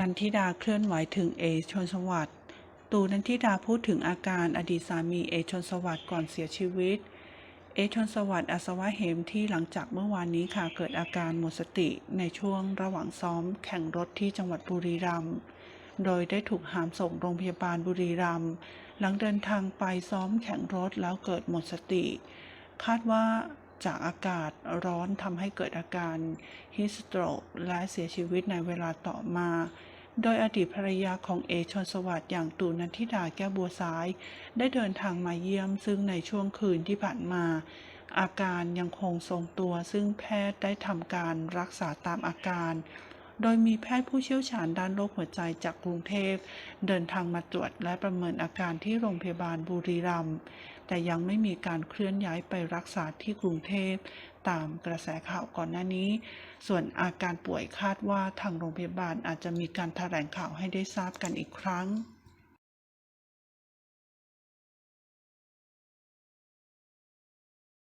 นันทิดาเคลื่อนไหวถึงเอชนสวัสดิ์ตูนันทิดาพูดถึงอาการอดีตสามีเอชนสวัสดิ์ก่อนเสียชีวิต เอชนสวัสดิ์อัศวะเหมที่หลังจากเมื่อวานนี้ค่ะเกิดอาการหมดสติในช่วงระหว่างซ้อมแข่งรถที่จังหวัดบุรีรัมย์โดยได้ถูกหามส่งโรงพยาบาลบุรีรัมย์หลังเดินทางไปซ้อมแข่งรถแล้วเกิดหมดสติ คาดว่า จากอากาศร้อนทำให้เกิดอาการฮิสโตรกและเสียชีวิตในเวลาต่อมา โดยอดีตภรรยาของเอชนสวัสดิ์อย่างตูนันทิดาแก้วบัวซ้าย ได้เดินทางมาเยี่ยมซึ่งในช่วงคืนที่ผ่านมา อาการยังคงทรงตัวซึ่งแพทย์ได้ทำการรักษาตามอาการ โดยมีแพทย์ผู้เชี่ยวชาญด้านโรคหัวใจจากกรุงเทพ เดินทางมาตรวจและประเมินอาการที่โรงพยาบาลบุรีรัมย์แต่ยังไม่มีการเคลื่อนย้ายไปรักษาที่กรุงเทพตามกระแสข่าวก่อนหน้านี้ ส่วนอาการป่วยคาดว่าทางโรงพยาบาลอาจจะมีการแถลงข่าวให้ได้ทราบกันอีกครั้ง